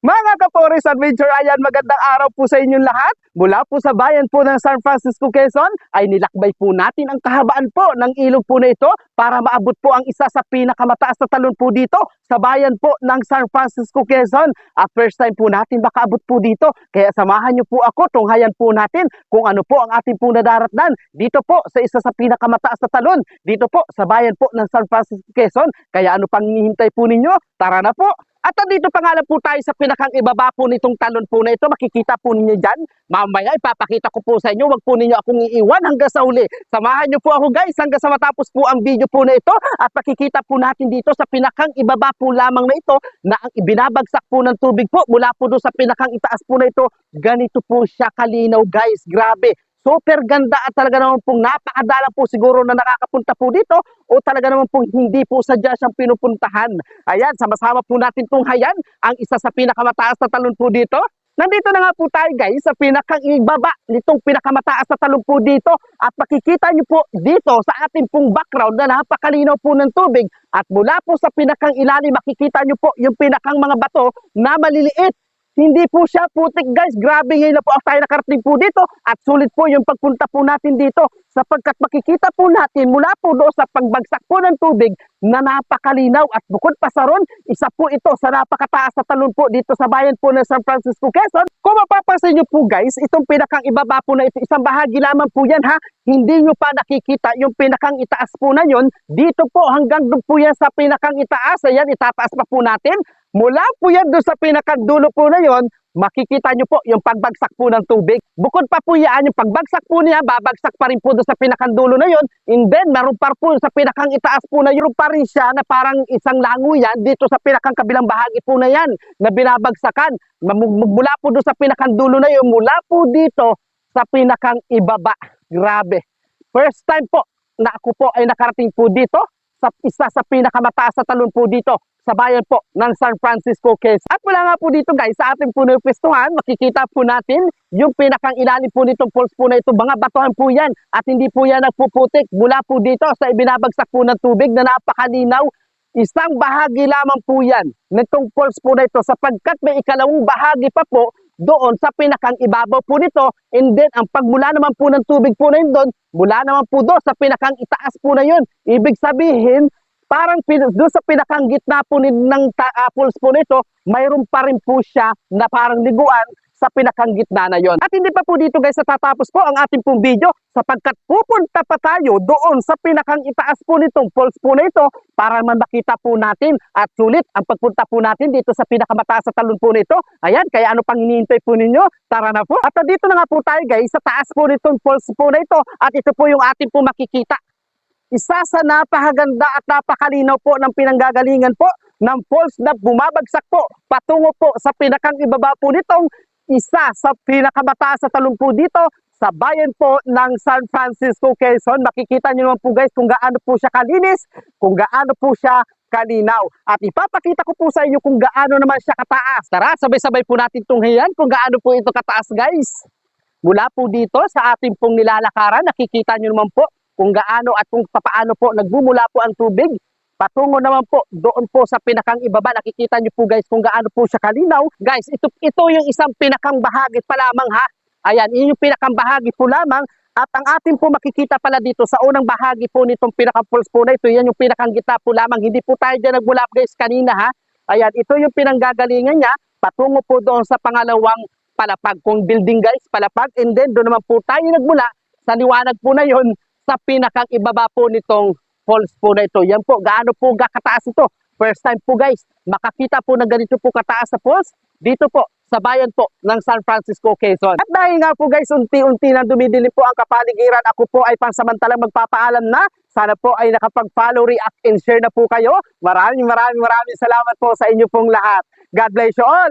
Mga Kapores Adventure, ayan magandang araw po sa inyong lahat. Mula po sa bayan po ng San Francisco, Quezon, ay nilakbay po natin ang kahabaan po ng ilog po na ito para maabot po ang isa sa pinakamataas na talon po dito sa bayan po ng San Francisco, Quezon. At first time po natin makaabot po dito. Kaya samahan niyo po ako, tunghayan po natin kung ano po ang ating po nadaratnan dito po sa isa sa pinakamataas na talon dito po sa bayan po ng San Francisco, Quezon. Kaya ano pang hinihintay po ninyo? Tara na po! At nandito pa nga lang po tayo sa pinakang ibaba po nitong talon po na ito. Makikita po ninyo dyan. Mamaya ipapakita ko po sa inyo. Huwag po ninyo akong iiwan hanggang sa uli. Samahan niyo po ako guys hanggang sa matapos po ang video po na ito. At makikita po natin dito sa pinakang ibaba po lamang na ito na ang ibinabagsak po ng tubig po mula po doon sa pinakang itaas po na ito. Ganito po siya kalinaw guys. Grabe. Super ganda at talaga naman pong napakadalang po siguro na nakakapunta po dito o talaga naman pong hindi po sadya siyang pinupuntahan. Ayan, sama-sama po natin tunghayan ang isa sa pinakamataas na talon po dito. Nandito na nga po tayo guys sa pinakang ibaba nitong pinakamataas na talon po dito. At makikita nyo po dito sa ating pong background na napakalinaw po ng tubig. At mula po sa pinakang ilalim makikita nyo po yung pinakang mga bato na maliliit hindi po siya putik guys. Grabe na po tayo nakarating po dito at sulit po yung pagpunta po natin dito sapagkat makikita po natin mula po doon sa pagbagsak po ng tubig na napakalinaw at bukod pa sa ron, isa po ito sa napakataas na talon po dito sa bayan po ng San Francisco, Quezon. Kung mapapansin nyo po guys, itong pinakang ibaba po na ito, isang bahagi lamang po yan ha. Hindi nyo pa nakikita yung pinakang itaas po na yon. Dito po hanggang doon po yan sa pinakang itaas. Ayan, itataas pa po natin. Mula po yan doon sa pinakadulo po na yon, makikita nyo po yung pagbagsak po ng tubig. Bukod pa po yan, yung pagbagsak po niya, babagsak pa rin po doon sa pinakadulo na yon. And then, meron pa po sa pinakang itaas po na yun pa rin siya na parang isang lango yan dito sa pinakang kabilang bahagi po na yan na binabagsakan. Mula po doon sa pinakang dulo na yun, mula po dito sa pinakang ibaba. Grabe. First time po na ako po ay nakarating po dito sa isa sa pinakamataas na talon po dito sa bayan po ng San Francisco, Quezon. At mula nga po dito guys, sa ating puno pwestuhan, makikita po natin yung pinakang ilalim po nitong falls po na ito. Mga batuhan po yan at hindi po yan nagpuputik mula po dito sa ibinabagsak po ng tubig na napakalinaw. Isang bahagi lamang po yan nitong falls po na ito sapagkat may ikalawang bahagi pa po doon sa pinakang ibabaw po nito and then ang pagmula naman po ng tubig po na yun doon mula naman po doon sa pinakang itaas po na yun. Ibig sabihin parang doon sa pinakang gitna po ni, ng ta- ah, po nito mayroon pa rin po siya na parang liguan sa pinakang gitna na yon. At hindi pa po dito guys natatapos po ang ating pong video sapagkat pupunta pa tayo doon sa pinakang itaas po nitong falls po na ito para man makita po natin at sulit ang pagpunta po natin dito sa pinakamataas sa talon po nito. Ayan, kaya ano pang hinihintay po ninyo? Tara na po. At dito na nga po tayo guys sa taas po nitong falls po na ito at ito po yung ating po makikita isa sa napakaganda at napakalinaw po ng pinanggagalingan po ng falls na bumabagsak po patungo po sa pinakang ibaba po nitong isa sa pinakamataas sa talong po dito sa bayan po ng San Francisco, Quezon. Makikita nyo naman po guys kung gaano po siya kalinis, kung gaano po siya kalinaw. At ipapakita ko po sa inyo kung gaano naman siya kataas. Tara, sabay-sabay po natin tunghayan kung gaano po ito kataas guys. Mula po dito sa ating pong nilalakaran, nakikita nyo naman po kung gaano at kung paano po nagbumula po ang tubig. Patungo naman po doon po sa pinakang ibaba. Nakikita nyo po guys kung gaano po siya kalinaw. Guys, ito, ito yung isang pinakang bahagi pa lamang ha. Ayan, yun yung pinakang bahagi po lamang. At ang ating po makikita pala dito sa unang bahagi po nitong pinaka-pulse po na ito, yan yung pinakang gitna po lamang. Hindi po tayo dyan nagmula guys kanina ha. Ayan, ito yung pinanggagalingan niya. Patungo po doon sa pangalawang palapag. Kung building guys, palapag. And then doon naman po tayo nagmula sa liwanag po na yon sa pinakang ibaba po nitong falls po na ito. Yan po, gaano po kakataas ito. First time po guys, makakita po na ganito po kataas sa falls dito po sa bayan po ng San Francisco, Quezon. At dahil nga po guys, unti-unti na dumidilim po ang kapaligiran, ako po ay pansamantalang magpapaalam na. Sana po ay nakapag-follow, react, and share na po kayo. Maraming maraming maraming salamat po sa inyo pong lahat. God bless you all!